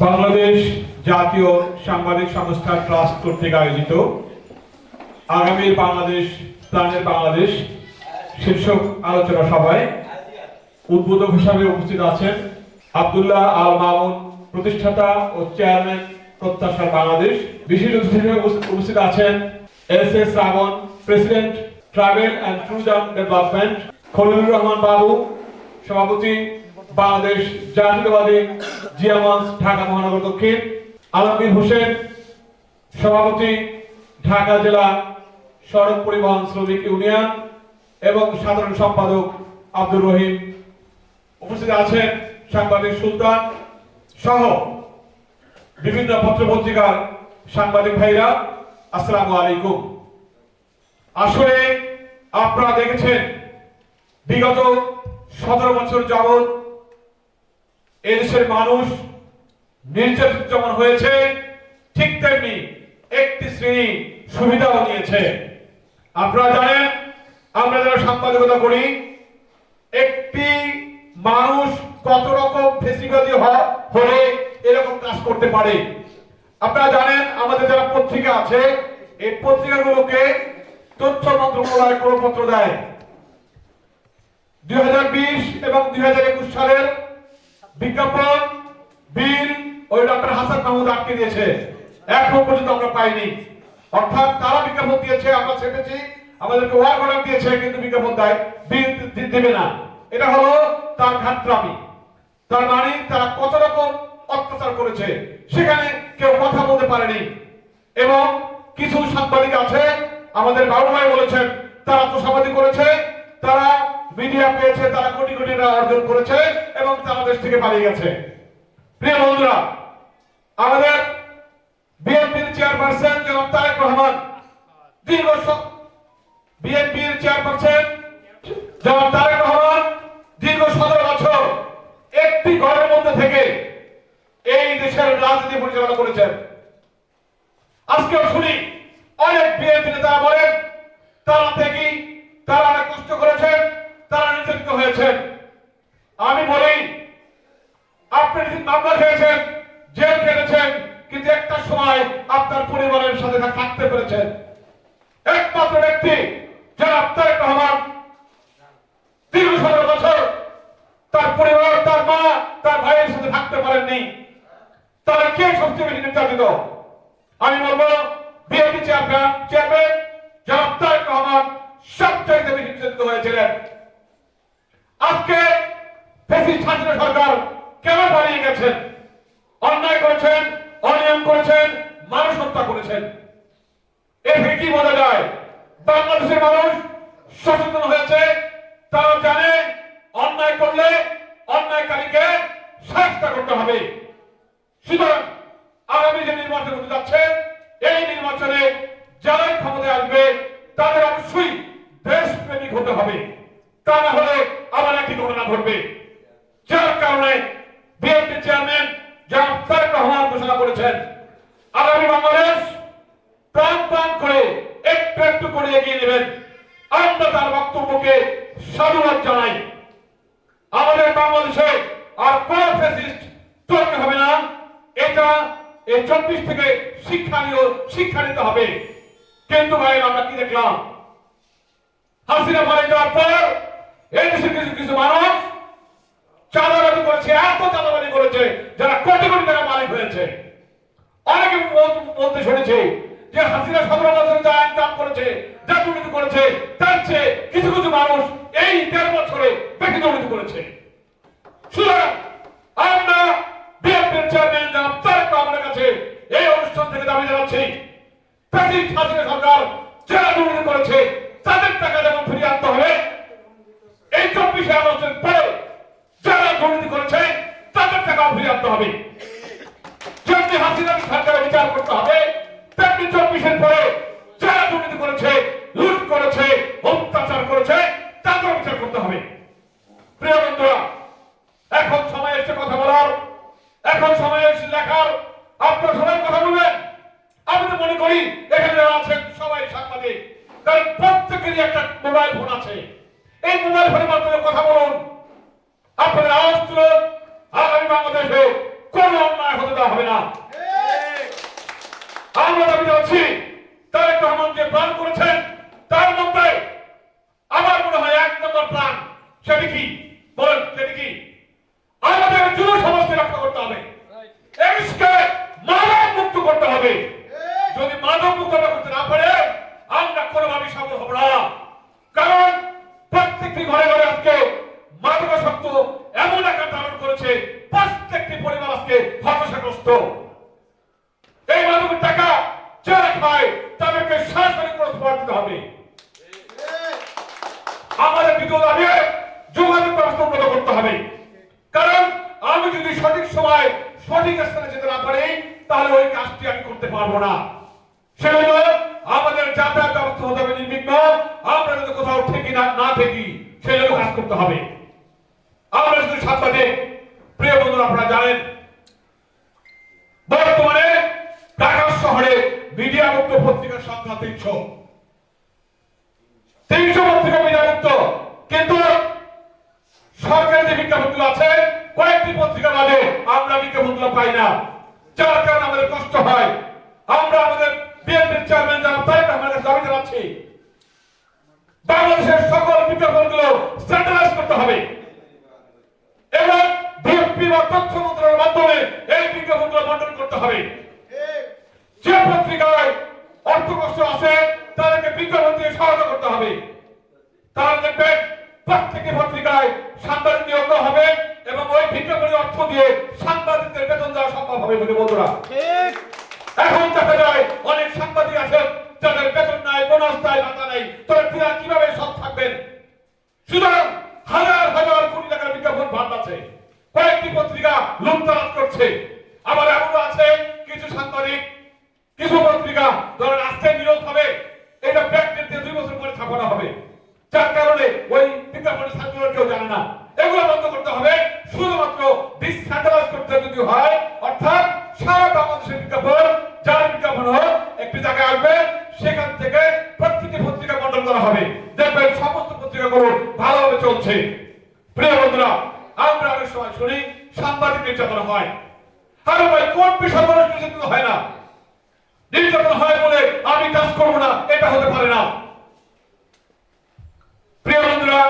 বাংলাদেশ জাতীয় সাংবাদিক সংস্থা ট্রাস্ট কর্তৃক আয়োজিত আগামী বাংলাদেশ প্ল্যানের বাংলাদেশ শীর্ষক আলোচনা সভায় উদ্বোধক হিসাবে উপস্থিত আছেন আব্দুল্লাহ আল মামুন, প্রতিষ্ঠাতা ও চেয়ারম্যান প্রত্যাশা বাংলাদেশ। বিশেষ অতিথি উপস্থিত- আছেন S S Ravan president, travel and tourism development, Khalilur Rahman Babu, সভাপতি বাংলাদেশ জাতীয়তাবাদী জিয়ামঞ্চ ঢাকা মহানগর দক্ষিণ। আলমগীর হোসেন, সভাপতি, ঢাকা জেলা সড়ক পরিবহন শ্রমিক ইউনিয়ন এবং সাধারণ সম্পাদক আব্দুর রহিম। উপস্থিত আছেন সাংবাদিক সুলতান সহ বিভিন্ন পত্র পত্রিকার সাংবাদিক ভাইরা, আসসালামু আলাইকুম। আসলে আপনারা দেখেছেন, বিগত সতেরো বছর যাবৎ এদেশের মানুষ নির্যাতিত যেমন হয়েছে, ঠিক তেমনি একটি শ্রেণি সুবিধাও নিয়েছে আপনারা জানেন, আমরা যারা সাংবাদিকতা করি, একটি মানুষ কত রকম ফেসিবাদী হলে এরকম কাজ করতে পারে। আপনারা জানেন, আমাদের যারা পত্রিকা আছে, এই পত্রিকাগুলোকে তথ্য মন্ত্রণালয় প্রপত্র দেয়। দুই হাজার বিশ এবং দুই হাজার একুশ সালের বিজ্ঞাপন, বিল ওই ডক্টর হাসান মাহমুদ আটকে দিয়েছে। এখন পর্যন্ত আমরা পাইনি। অর্থাৎ তারা বিজ্ঞাপন দিয়েছে, আমরা ছেপেছি, আমাদেরকে ওয়ার অর্ডার দিয়েছে, কিন্তু বিজ্ঞাপন দেয়, বিল দিবে না। এটা হলো তার ঘাটরামি তার মানে তারা কত রকম অত্যাচার করেছে, সেখানে কেউ কথা বলতে পারেনি। এবং কিছু সাংবাদিক আছে, আমাদের বাবু ভাই বলেছেন, তারা তো সাংবাদিক করেছে, তারা মিডিয়া পেয়েছে, তারা কোটি কোটি টাকা অর্জন করেছে এবং তারা দেশ থেকে পালিয়ে গেছে। প্রিয় বন্ধুরা, আমাদের বিএনপির চেয়ারপারসন জনাব তারেক রহমান দীর্ঘ বিএনপির চেয়ারপারসন জনাব তারেক রহমান দীর্ঘ সতেরো বছর একটি ঘরের মধ্যে থেকে এই দেশের রাজনীতি পরিচালনা করেছেন আজকেও শুনি অনেক বিএনপি নেতারা বলেন তারা থেকে তারা অনেক কষ্ট করেছেন তারা নির্যাতিত হয়েছেন আমি বলি, আপনি মামলা খেয়েছেন, জেল খেটেছেন, কিন্তু একটা সময় আপনার পরিবারের সাথে থাকতে পেরেছেন একমাত্র ব্যক্তি যারা আপনার রহমান। দীর্ঘ সতেরো বছর তার পরিবার, তার মা, তার ভাইয়ের সাথে থাকতে পারেননি। তাহলে কে সবচেয়ে বেশি নির্যাতিত? আমি বলব, বিএনপি চেয়ারম্যান চেয়ারম্যান জনাব তারেক রহমান, সবচাইতে বেশি নির্যাতিত হয়েছিলেন। আজকে ফেসিস্ট হাসিনা সরকার কেন পালিয়ে গেছেন? অন্যায় করেছেন, অনিয়ম করেছেন, মানুষ হত্যা করেছেন। এর থেকে কি বোঝা যায়? বাংলাদেশের মানুষ সচেতন হয়েছে, তারা জানে অন্যায় করলে অন্যায়কারীকে শাস্তা করতে হবে। সুতরাং আগামী যে নির্বাচন হতে যাচ্ছে, এই নির্বাচনে যারাই ক্ষমতায় আসবে তাদের অবশ্যই দেশপ্রেমিক হতে হবে তা না হলে আবার একই ঘটনা ঘটবে যার কারণে বিএনপি চেয়ারম্যান জনাব তারেক রহমান ঘোষণা করেছেন আগামী বাংলাদেশ প্রাণ প্রাণ করে একটু একটু করে এগিয়ে নেবেন আমরা তার বক্তব্যকে সাধুবাদ জানাই। আমাদের বাংলাদেশে আর কোন হবে না। এটা এই চব্বিশ থেকে শিক্ষা নিয়ে শিক্ষা নিতে হবে। কিন্তু ভাই আমরা কি দেখলাম? হাসিনা পালিয়ে যাওয়ার পর এই কিছু কিছু মানুষ চাঁদাবাজি করেছে, এত চাঁদাবাজি করেছে, যারা কোটি কোটি টাকা মালিক হয়েছে। অনেকে বল- বলতে শুনেছে যে হাসিনা সতেরো বছরে যা ইনকাম করেছে, যা দুর্নীতি করেছে, তার চেয়ে কিছু কিছু মানুষ এই দেড় বছরে বেশি দুর্নীতি করেছে। আমরা বিএনপির চেয়ারম্যান জনাব তারেক রহমানের কাছে এই অনুষ্ঠান থেকে দাবি জানাচ্ছি। প্রেসিডেন্ট হাসিনা সরকার যারা দুর্নীতি করেছে, তাদের টাকা যেমন ফিরিয়ে আনতে হবে, এই চব্বিশে আগস্টের পরে যারা দুর্নীতি করেছে, তাদের টাকাও ফিরিয়ে আনতে হবে। যেমনি হাসিনা সরকারের বিচার করতে হবে, তেমনি চব্বিশের পরে যারা দুর্নীতি করেছে লুট করেছে অত্যাচার করেছে তাদেরও বিচার করতে হবে প্রিয় বন্ধুরা এখন সময় এসে কথা বলার এখন সময় এসে লেখার আপনার সবাই কথা বলবেন আমি তো মনে করি এখানে যারা আছেন সবাই সাংবাদিক কারণ প্রত্যেকেরই একটা মোবাইল ফোন আছে। এই মোবাইল ফোনের মাধ্যমে কথা বলুন। আপনাদের আওয়াজ তুলুন। আগামী বাংলাদেশে কোন অন্যায় হতে দেওয়া হবে না। আমরা দাবি করছি তারেক রহমান প্ল্যান করেছেন, তার মধ্যে আমার মনে হয় এক নম্বর প্রাণ, সেটি কি? বলেন, সেটি কি আমাদের যুব সমাজকে রক্ষা করতে হবে এক্সকে মাদক মুক্ত করতে হবে যদি মাদক মুক্ত আমরা করতে না পারে আমরা কোনোভাবেই সফল হব না কারণ প্রত্যেকটি ঘরে ঘরে আজকে মাদকাসক্ত এমন আকার ধারণ করেছে প্রত্যেকটি পরিবার আজকে হতাশাগ্রস্ত এই মাদকের টাকা যারা খায় তাদেরকে সরাসরি পুরস্কার দিতে হবে আমাদের দ্বিতীয় দাবি যোগাযোগ ব্যবস্থা উন্নত করতে হবে কারণ আমি যদি সঠিক সময় সঠিক স্থানে যেতে না পারি তাহলে ওই কাজটি আমি করতে পারব না। সেজন্য আমাদের যাতায়াত ব্যবস্থা হতে হবে নির্বিঘ্ন। আমরা যদি কোথাও ঠেকি না না ঠেকি, সেই জন্য কাজ করতে হবে। আমরা শুধু সাংবাদিক প্রিয় বন্ধুরা, আপনারা জানেন, বর্তমানে ঢাকা শহরে মিডিয়া মুক্ত পত্রিকার সংখ্যা তিনশো। তিনশো পত্রিকা মিডিয়া মুক্ত কিন্তু সরকারি যে বিজ্ঞাপনগুলো আছে, কয়েকটি পত্রিকা বাদে আমরা বিজ্ঞাপনগুলো পাই না। যার কারণে আমাদের কষ্ট হয়। আমরা আমাদের বিএনপির চেয়ারম্যান যারা রহমানের কাছে দাবি জানাচ্ছি। বাংলাদেশের সকল বিজ্ঞাপনগুলো স্ট্যান্ডার্ডাইজ করতে হবে। এবং বিএনপি বা তথ্য মন্ত্রণালয়ের মাধ্যমে এই বিজ্ঞাপনগুলো বন্টন করতে হবে। যে পত্রিকায় অর্থ কষ্ট আছে, তাদেরকে বিজ্ঞাপন দিয়ে সহায়তা করতে হবে। তাহলে দেখবেন প্রত্যেকটি পত্রিকায় সাংবাদিক নিয়োগ হবে এবং ওই বিজ্ঞাপনের অর্থ দিয়ে হবে বন্ধুরা এখন দেখা যায় অনেক সাংবাদিক আছেন যাদের বেতন নাই বোনাস নাই ভাতা নাই তবে তারা কীভাবে সব থাকবেন সুতরাং হাজার হাজার কোটি টাকার বিজ্ঞাপন ভাত আছে কয়েকটি পত্রিকা লুটতরাজ করছে আবার এমনও আছে কিছু সাংবাদিক কিছু পত্রিকা ধরেন আজকে নিয়োগ হবে এটা ব্যাকডেট দিয়ে দুই বছর পরে ছাপানো হবে যার কারণে ওই বিজ্ঞাপনের সার্কুলার কেউ জানে না এগুলো বন্ধ করতে হবে শুধুমাত্র ডিসেন্ট্রালাইজ করতে যদি হয় অর্থাৎ সারা বাংলাদেশের বিজ্ঞাপন যার বিজ্ঞাপন হোক একটি জায়গায় আসবে, সেখান থেকে প্রত্যেকটি পত্রিকা বন্টন করা হবে। দেখবেন সমস্ত পত্রিকাগুলো ভালোভাবে চলছে প্রিয় বন্ধুরা আমরা অনেক সময় শুনি সাংবাদিক নির্যাতন হয় আরে ভাই কোন পেশার মানুষ নির্যাতন হয় না নির্যাতন হয় বলে আমি কাজ করব না এটা হতে পারে না প্রিয় বন্ধুরা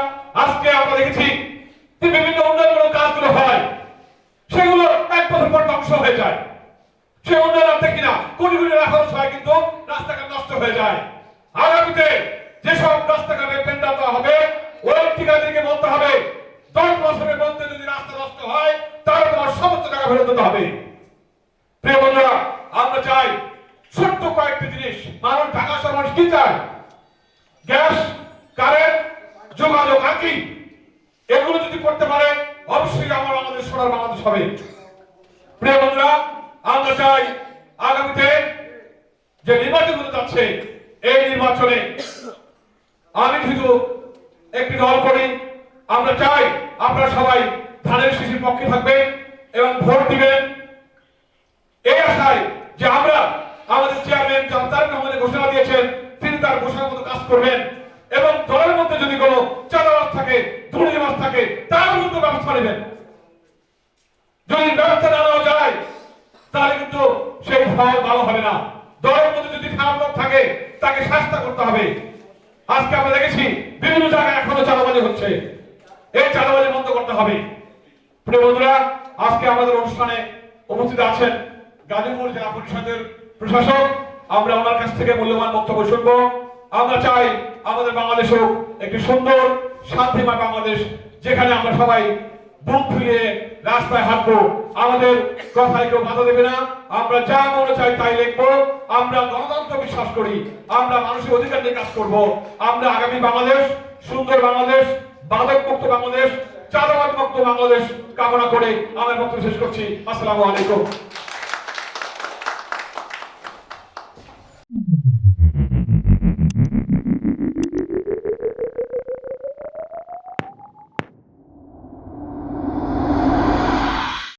আজকে আমরা দেখেছি যে বিভিন্ন উন্নয়নমূলক কাজগুলো হয় সেগুলো এক বছর পর ধ্বংস হয়ে যায় সে উন্নয়ন আর দেখি না কোটি কোটি টাকা খরচ হয় কিন্তু রাস্তাঘাট নষ্ট হয়ে যায় আগামীতে যেসব রাস্তাঘাটে টেন্ডার দেওয়া হবে ওই ঠিকাদারকে বলতে হবে, দশ বছরের মধ্যে যদি রাস্তা নষ্ট হয়, তাহলে তোমার সমস্ত টাকা ফেরত দিতে হবে। প্রিয় বন্ধুরা, আমরা চাই ছোট্ট কয়েকটি জিনিস। মানুষ ঢাকা শহর মানুষ কি চায়? গ্যাস, কারেন্ট, যোগাযোগ, আর কি? এগুলো যদি করতে পারে, অবশ্যই আমার বাংলাদেশ সোনার বাংলাদেশ হবে। প্রিয় বন্ধুরা, আমরা চাই আগামীতে যে নির্বাচন হতে যাচ্ছে, এই নির্বাচনে আমি শুধু একটি দল করি আমরা চাই আপনারা সবাই ধানের শিশির পক্ষে থাকবেন এবং ভোট দিবেন। এই আশায় যে আমরা আমাদের চেয়ারম্যান তারেক রহমানের ঘোষণা দিয়েছেন, তিনি তার ঘোষণার মতো কাজ করবেন এবং দলের মধ্যে যদি কোনো চাঁদাবাজ থাকে, দুর্নীতিবাজ থাকে, তার মধ্যে ব্যবস্থা নেবেন। যদি ব্যবস্থা না নেওয়া যায়, তাহলে কিন্তু সেই ফল ভালো হবে না। দলের মধ্যে যদি খারাপ লোক থাকে, তাকে শাস্তা করতে হবে। আজকে আমরা দেখেছি বিভিন্ন জায়গায় এখনও চাঁদাবাজি হচ্ছে। এই চাঁদাবাজি বন্ধ করতে হবে। প্রিয় বন্ধুরা, আজকে আমাদের অনুষ্ঠানে উপস্থিত আছেন গাজীপুর জেলা পরিষদের প্রশাসক। আমরা ওনার কাছ থেকে মূল্যবান বক্তব্য শুনব। আমরা চাই আমাদের বাংলাদেশ হোক একটি সুন্দর, শান্তিময় বাংলাদেশ, যেখানে আমরা সবাই বুক ফিরিয়ে রাস্তায় হাঁটবো। আমাদের কথায় কেউ বাধা দেবে না। আমরা যা মনে চাই তাই লিখব। আমরা গণতন্ত্র বিশ্বাস করি। আমরা মানুষের অধিকার নিয়ে কাজ করব। আমরা আগামী বাংলাদেশ, সুন্দর বাংলাদেশ বাদক মুক্ত বাংলাদেশ চাঁদাবাদ মুক্ত বাংলাদেশ। কামনা করে আমার বক্তব্য শেষ করছি। আসসালামু আলাইকুম।